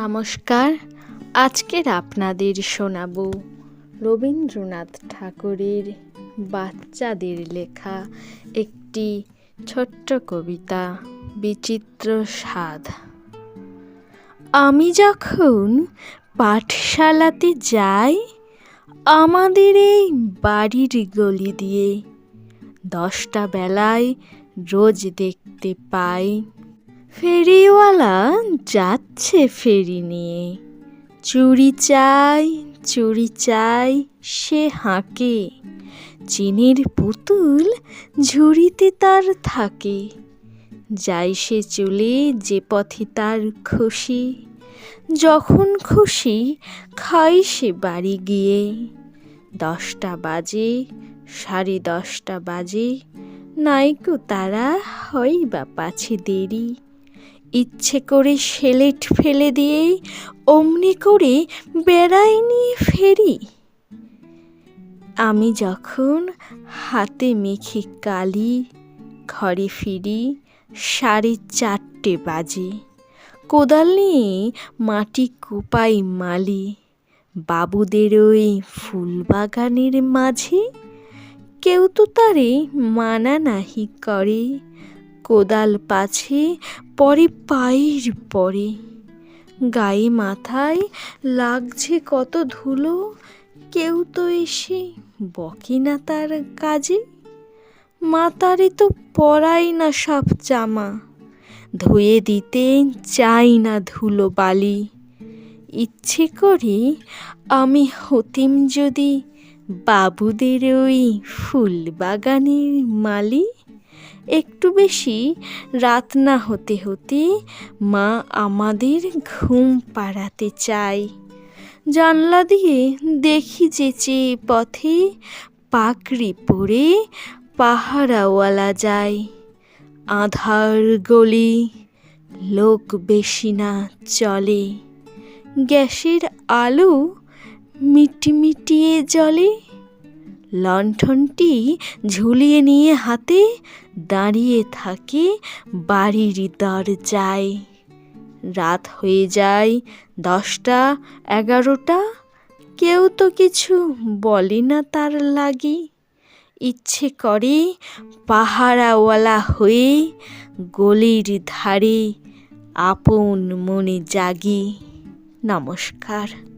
নমস্কার। আজকের আপনাদের শোনাব রবীন্দ্রনাথ ঠাকুরের বাচ্চাদের লেখা একটি ছোট্ট কবিতা, বিচিত্র স্বাদ। আমি যখন পাঠশালাতে যাই, আমাদের এই বাড়ির গলি দিয়ে দশটা বেলায় রোজ দেখতে পাই ফেরিওয়ালা যাচ্ছে ফেরি নিয়ে। চুরি চাই চুরি চাই সে হাঁকে। চিনির পুতুল ঝুড়িতে তার থাকে। যাই সে চলে যে পথে তার খুশি। যখন খুশি খাই সে বাড়ি গিয়ে। দশটা বাজে, সাড়ে দশটা বাজে, নাইকো তারা হয় বা পাছে দেরি। ইচ্ছে করে সেলেট ফেলে দিয়ে অমনি করে বেড়াই নিয়ে ফেরি। আমি যখন হাতে মেখে কালি, ঘরে ফিরি, সাড়ে চারটে বাজে। কোদাল নিয়ে মাটি কোপাই মালি, বাবুদের ওই ফুলবাগানের মাঝে। কেউ তো তারে মানা নাহি করে কোদাল পাছে, পরে পায়ের পরে। গায়ে মাথায় লাগছে কত ধুলো, কেউ তো এসে বকি না তার কাজে। মাতারে তো পরাই না সব জামা, ধুয়ে দিতে চাই না ধুলো বালি। ইচ্ছে করে আমি হতিম যদি বাবুদের ওই ফুল বাগানের মালি। একটু বেশি রাত না হতে হতে মা আমাদের ঘুম পাড়াতে চায়। জানলা দিয়ে দেখি যে চেয়ে পথে পাকড়ি পরে পাহারাওয়ালা যায়। আধার গলি, লোক বেশি না চলে। গ্যাসের আলো মিটমিটিয়ে জ্বলে। লণ্ঠনটি ঝুলিয়ে নিয়ে হাতে দাঁড়িয়ে থাকে বাড়ির দরজায়। রাত হয়ে যায় দশটা, এগারোটা। কেউ তো কিছু বলে না তার লাগি। ইচ্ছে করে পাহারাওয়ালা হয়ে গলির ধারে আপন মনে জাগি। নমস্কার।